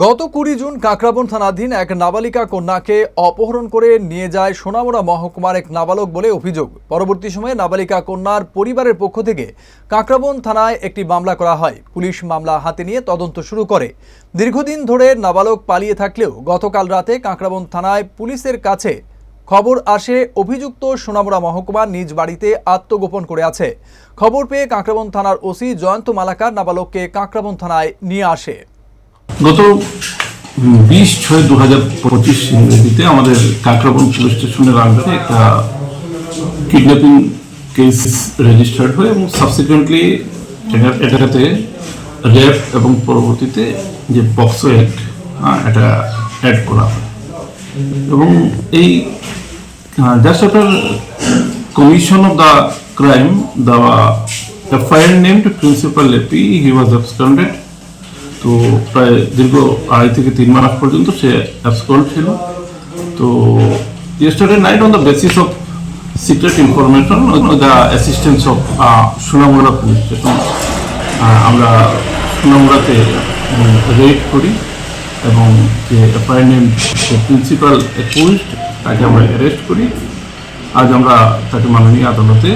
গত কুড়ি জুন কাকরাবন থানাধীন এক নাবালিকা কন্যাকে অপহরণ করে নিয়ে যায় সোনামুড়া মহকুমার এক নাবালক বলে অভিযোগ। পরবর্তী সময়ে নাবালিকা কন্যার পরিবারের পক্ষ থেকে কাকরাবন থানায় একটি মামলা করা হয়। পুলিশ মামলা হাতে নিয়ে তদন্ত শুরু করে। দীর্ঘদিন ধরে নাবালক পালিয়ে থাকলেও গতকাল রাতে কাকরাবন থানায় পুলিশের কাছে খবর আসে অভিযুক্ত সোনামুড়া মহকুমা নিজ বাড়িতে আত্মগোপন করে আছে। খবর পেয়ে কাকরাবন থানার ওসি জয়ন্ত মালাকার নাবালককে কাকরাবন থানায় নিয়ে আসে। গত বিশ ছয় দু হাজার পঁচিশ ইংরেজিতে আমাদের কাকরাবন পুলিশ স্টেশনের আন্ডারে একটা কিডন্যাপিং কেস রেজিস্টার্ড হয় এবং সাবসিকুয়েন্টলি এটাতে র্যাপ এবং পরবর্তীতে যে পক্সো অ্যাক্ট এটা অ্যাড করা হয়। এবং এই just after commission of the crime the FIR name to principal AP he was absconded তো প্রায় দীর্ঘ আড়াই থেকে তিন মাস পর্যন্ত সে অ্যাবসকন্ড ছিল। তো yesterday night on the basis of secret information the assistance of Sonamura police station আমরা সোনামুড়াতে রেড করি এবং যে নেম প্রিন্সিপাল অ্যাকুইস্ট তাকে আমরা অ্যারেস্ট করি। আজ আমরা তাকে মাননীয় আদালতে